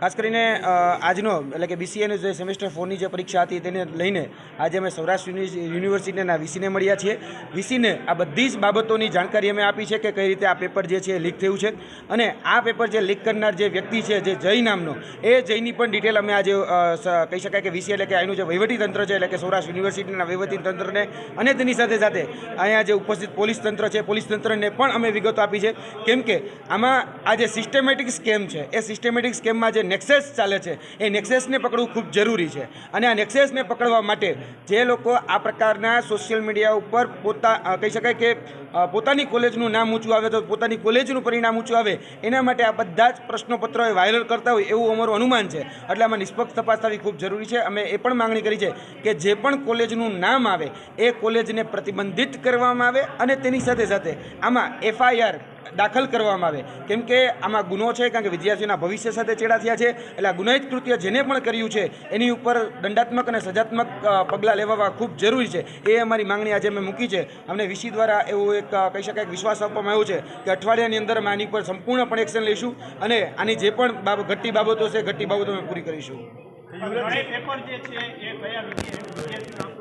ખાસ કરીને આજનો, એટલે કે બીસીએની જે સેમેસ્ટર ફોરની જે પરીક્ષા હતી તેને લઈને આજે અમે સૌરાષ્ટ્ર યુનિવર્સિટીના વીસીને મળ્યા છીએ. વીસીને આ બધી જ બાબતોની જાણકારી અમે આપી છે કે કઈ રીતે આ પેપર જે છે લીક થયું છે. અને આ પેપર જે લીક કરનાર જે વ્યક્તિ છે, જે જય નામનો, એ જયની પણ ડિટેલ અમે આજે કહી શકાય કે વીસી એટલે કે અહીંનું જે વહીવટી તંત્ર છે, એટલે કે સૌરાષ્ટ્ર યુનિવર્સિટીના વહીવટીતંત્રને અને તેની સાથે સાથે અહીંયા જે ઉપસ્થિત પોલીસ તંત્ર છે, પોલીસ તંત્રને પણ અમે વિગતો આપી છે. કેમ કે આમાં આ જે સિસ્ટમેટિક સ્કેમ છે, એ સિસ્ટેમેટિક સ્કેમમાં જે નેક્સેસ ચાલે છે, એ નેક્સેસને પકડવું ખૂબ જરૂરી છે. અને આ નેક્સેસને પકડવા માટે જે લોકો આ પ્રકારના સોશિયલ મીડિયા ઉપર પોતા કહી શકાય કે પોતાની કોલેજનું નામ ઊંચું આવે તો પોતાની કોલેજનું પરિણામ ઊંચું આવે, એના માટે આ બધા જ પ્રશ્નપત્રો એ વાયરલ કરતા હોય એવું અમારું અનુમાન છે. એટલે આમાં નિષ્પક્ષ તપાસ થવી ખૂબ જરૂરી છે. અમે એ પણ માંગણી કરી છે કે જે પણ કોલેજનું નામ આવે, એ કોલેજને પ્રતિબંધિત કરવામાં આવે અને તેની સાથે સાથે આમાં એફઆઈઆર દાખલ કરવામાં આવે. કેમ કે આમાં ગુનો છે, કારણ કે વિદ્યાર્થીઓના ભવિષ્ય સાથે ચેડા થયા છે, એટલે આ ગુનાહિત કૃત્ય જેને પણ કર્યું છે, એની ઉપર દંડાત્મક અને સજાત્મક પગલાં લેવા ખૂબ જરૂરી છે. એ અમારી માંગણી આજે અમે મૂકી છે. અમને વીસી દ્વારા એવું એક કહી શકાય વિશ્વાસ આપવામાં આવ્યો છે કે અઠવાડિયાની અંદર અમે આની પર સંપૂર્ણપણે એક્શન લઈશું અને આની જે પણ બાબત ઘટતી બાબતો છે, ઘટતી બાબતો અમે પૂરી કરીશું. પેપર જે છે, એ કયા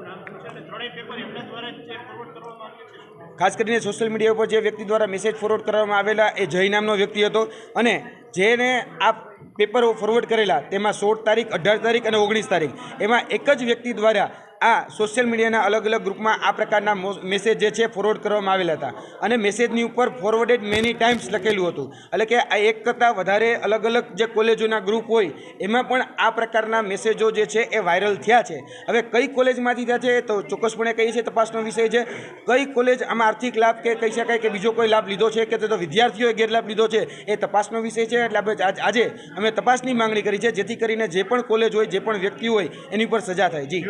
ખાસ કરીને સોશિયલ મીડિયા ઉપર જે વ્યક્તિ દ્વારા મેસેજ ફોરવર્ડ કરવામાં આવેલા એ જય નામનો વ્યક્તિ હતો. અને જેને આ પેપરો ફોરવર્ડ કરેલા, તેમાં સોળ તારીખ, અઢાર તારીખ અને ઓગણીસ તારીખ. એમાં એક જ વ્યક્તિ દ્વારા આ સોશિયલ મીડિયાના અલગ અલગ ગ્રુપમાં આ પ્રકારના મેસેજ જે છે ફોરવર્ડ કરવામાં આવેલા હતા. અને મેસેજની ઉપર ફોરવર્ડેડ મેની ટાઈમ્સ લખેલું હતું. એટલે કે આ એક કરતાં વધારે અલગ અલગ જે કોલેજોના ગ્રુપ હોય, એમાં પણ આ પ્રકારના મેસેજો જે છે એ વાયરલ થયા છે. હવે કઈ કોલેજમાંથી થયા છે તો ચોક્કસપણે કહીએ છીએ તપાસનો વિષય છે. કઈ કોલેજ આમાં આર્થિક લાભ કે કહી શકાય કે બીજો કોઈ લાભ લીધો છે કે તો વિદ્યાર્થીઓએ ગેરલાભ લીધો છે એ તપાસનો વિષય છે. એટલે આપણે આજે અમે તપાસની માંગણી કરી છે, જેથી કરીને જે પણ કોલેજ હોય, જે પણ વ્યક્તિ હોય, એની ઉપર સજા થાય. જી.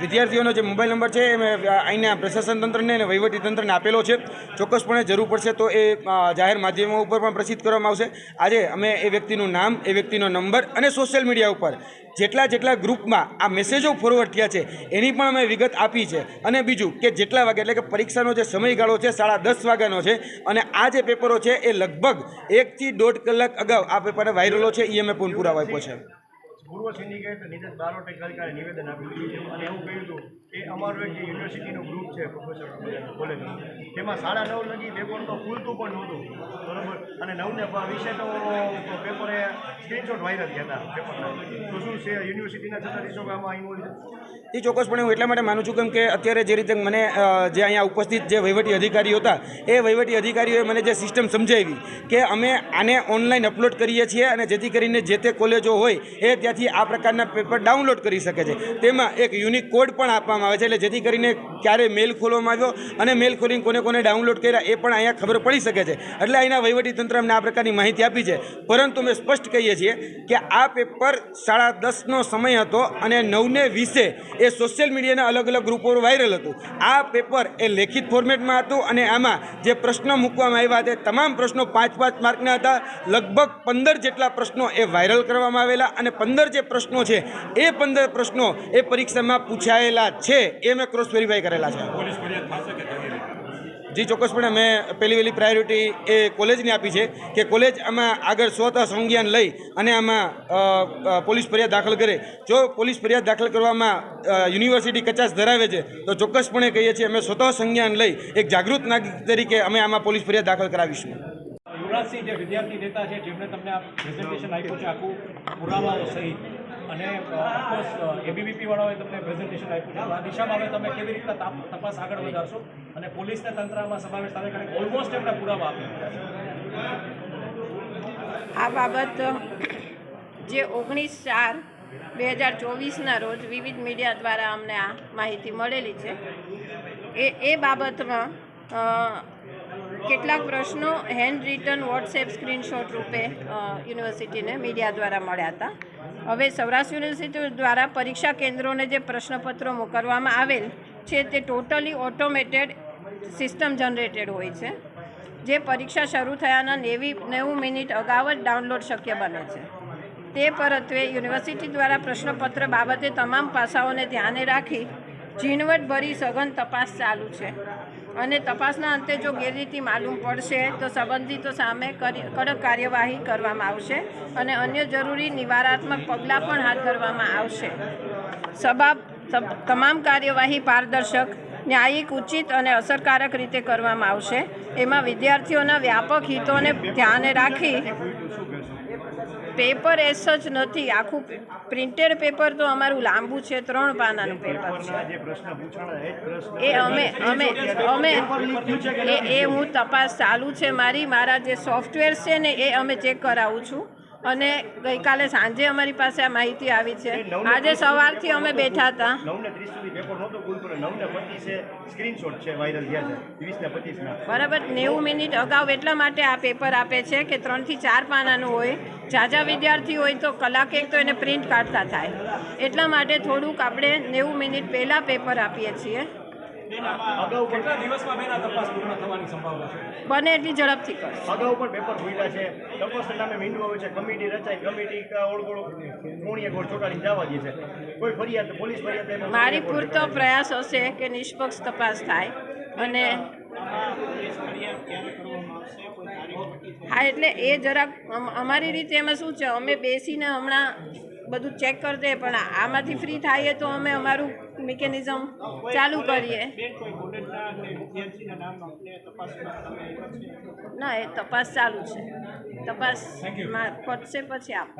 વિદ્યાર્થીઓનો જે મોબાઈલ નંબર છે એ મેં અહીંના પ્રશાસન તંત્રને અને વહીવટી તંત્રને આપેલો છે. ચોક્કસપણે જરૂર પડશે તો એ જાહેર માધ્યમો ઉપર પણ પ્રસિદ્ધ કરવામાં આવશે. આજે અમે એ વ્યક્તિનું નામ, એ વ્યક્તિનો નંબર અને સોશિયલ મીડિયા ઉપર જેટલા જેટલા ગ્રુપમાં આ મેસેજો ફોરવર્ડ થયા છે, એની પણ અમે વિગત આપી છે. અને બીજું કે જેટલા વાગે એટલે કે પરીક્ષાનો જે સમયગાળો છે, સાડા દસ વાગ્યાનો છે, અને આ જે પેપરો છે, એ લગભગ એકથી દોઢ કલાક અગાઉ આ પેપર વાયરલો છે એ અમે પૂરા આપ્યો છે. પૂર્વ સિન્ડિકેટ નીતિશ બારોટે ગઈકાલે નિવેદન આપ્યું અને એવું કહ્યું હતું કે અમારું એક યુનિવર્સિટીનું ગ્રુપ છે પ્રોફેસર કોલેજ તેમાં સાડા નવ લગી પેપર તો ખુલતું પણ નહોતું, બરાબર? અને નવને વિશે તો પેપરે સ્ક્રીનશોટ વાયરલ થયા હતા પેપરના તો શું છે, યુનિવર્સિટીના સત્તાધીશો આમાં ઇન્વોલ્વ એ ચોક્કસપણે હું એટલા માટે માનું છું કેમ કે અત્યારે જે રીતે મને જે અહીંયા ઉપસ્થિત જે વહીવટી અધિકારીઓ હતા, એ વહીવટી અધિકારીઓએ મને જે સિસ્ટમ સમજાવી કે અમે આને ઓનલાઈન અપલોડ કરીએ છીએ અને જેથી કરીને જે તે કોલેજો હોય, એ ત્યાંથી આ પ્રકારના પેપર ડાઉનલોડ કરી શકે છે. તેમાં એક યુનિક કોડ પણ આપવામાં આવે છે, એટલે જેથી કરીને ક્યારે મેલ ખોલવામાં આવ્યો અને મેલ ખોલીને કોને કોને ડાઉનલોડ કર્યા એ પણ અહીંયા ખબર પડી શકે છે. એટલે અહીંના તંત્ર અમને આ પ્રકારની માહિતી આપી છે. પરંતુ અમે સ્પષ્ટ કહીએ છીએ કે આ પેપર સાડા દસનો સમય હતો અને નવને વીસે એ સોશિયલ મીડિયાના અલગ અલગ ગ્રુપો વાયરલ હતું. આ પેપર એ લેખિત ફોર્મેટમાં હતું અને આમાં જે પ્રશ્નો મૂકવામાં આવ્યા તે તમામ પ્રશ્નો પાંચ પાંચ માર્કના હતા. લગભગ પંદર જેટલા પ્રશ્નો એ વાયરલ કરવામાં આવેલા અને પંદર જે પ્રશ્નો છે એ પંદર પ્રશ્નો એ પરીક્ષામાં પૂછાયેલા છે એ મેં ક્રોસ વેરીફાઈ કરેલા છે. જી ચોક્કસપણે મેં પહેલી વહેલી પ્રાયોરિટી એ કોલેજને આપી છે કે કોલેજ આમાં આગળ સ્વતઃ સંજ્ઞાન લઈ અને આમાં પોલીસ ફરિયાદ દાખલ કરે. જો પોલીસ ફરિયાદ દાખલ કરવામાં યુનિવર્સિટી કચાશ ધરાવે છે તો ચોક્કસપણે કહીએ છીએ અમે સ્વતઃ સંજ્ઞાન લઈ એક જાગૃત નાગરિક તરીકે અમે આમાં પોલીસ ફરિયાદ દાખલ કરાવીશું. યુવરાજસિંહ જે વિદ્યાર્થી નેતા છે જેમણે તમને આ પ્રેઝન્ટેશન આપ્યું છે આખું પુરાવાઓ સહિત. અને ઓફકોર્સ એબીવીપી વાળાઓએ તમને પ્રેઝન્ટેશન આપ્યું છે. આ દિશામાં હવે તમે કેવી રીતના તાપ- તપાસ આગળ વધારશો? અને પોલીસને તંત્રમાં સમાવેશ તમે કરી ઓલમોસ્ટ એમણે પુરાવા આપી આ બાબત જે ઓગણીસ ચાર બે હજાર ચોવીસના રોજ વિવિધ મીડિયા દ્વારા અમને આ માહિતી મળેલી છે. એ એ બાબતમાં કેટલાક પ્રશ્નો હેન્ડ રિટન વોટ્સએપ સ્ક્રીનશોટ રૂપે યુનિવર્સિટીને મીડિયા દ્વારા મળ્યા હતા. હવે સૌરાષ્ટ્ર યુનિવર્સિટી દ્વારા પરીક્ષા કેન્દ્રોને જે પ્રશ્નપત્રો મોકલવામાં આવેલ છે તે ટોટલી ઓટોમેટેડ સિસ્ટમ જનરેટેડ હોય છે, જે પરીક્ષા શરૂ થયાના નેવી, નેવું મિનિટ અગાઉ જ ડાઉનલોડ શક્ય બને છે. તે પરત્વે યુનિવર્સિટી દ્વારા પ્રશ્નપત્ર બાબતે તમામ પાસાઓને ધ્યાને રાખી ઝીણવટભરી સઘન તપાસ ચાલુ છે. અને તપાસના અંતે જો ગેરરીતિ માલુમ પડશે, તો સંબંધિતો સામે કડક કાર્યવાહી કરવામાં આવશે અને અન્ય જરૂરી નિવારાત્મક પગલાં પણ હાથ ધરવામાં આવશે. સભા તમામ કાર્યવાહી પારદર્શક, ન્યાયિક, ઉચિત અને અસરકારક રીતે કરવામાં આવશે. એમાં વિદ્યાર્થીઓના વ્યાપક હિતોને ધ્યાને રાખી પેપર એસ જ નથી. આખું પ્રિન્ટેડ પેપર તો અમારું લાંબુ છે ત્રણ પાનાનું પેપર છે. એ એ અમે અમે અમે એ એ હું તપાસ ચાલુ છે મારી. મારા જે સોફ્ટવેર છે ને એ અમે ચેક કરાવું છું. અને ગઈકાલે સાંજે અમારી પાસે આ માહિતી આવી છે. આજે સવારથી અમે બેઠા હતા. બરાબર નેવું મિનિટ અગાઉ એટલા માટે આ પેપર આપે છે કે ત્રણથી ચાર પાનાનું હોય. ઝાઝા વિદ્યાર્થી હોય તો કલાક એક તો એને પ્રિન્ટ કાઢતા થાય. એટલા માટે થોડુંક આપણે નેવું મિનિટ પહેલાં પેપર આપીએ છીએ. બેન આ તપાસ પૂર્ણ થવાની સંભાવના છે? બને એટલી ઝડપથી અગાઉ પણ પેપર છે. તપાસના નામે મીંડું આવે છે. કમિટી રચાય કમિટી ઓળગોળ કોણીએ ગોળ ચોટાડીને જવા દે છે. કોઈ ફરિયાદ પોલીસ ફરિયાદ મારી પૂરતો પ્રયાસ હશે કે નિષ્પક્ષ તપાસ થાય અને પોલીસ ફરિયાદ ક્યારે કરવામાં આવશે કોઈ તારીખ નક્કી થઈ હા એટલે એ જરાક અમારી રીતે એમાં શું છે? અમે બેસીને હમણાં બધું ચેક કરી દે પણ આમાંથી ફ્રી થાય તો અમે અમારું મિકેનિઝમ ચાલુ કરીએ. તપાસમાં ના એ તપાસ ચાલુ છે. તપાસમાં પતશે પછી આપ.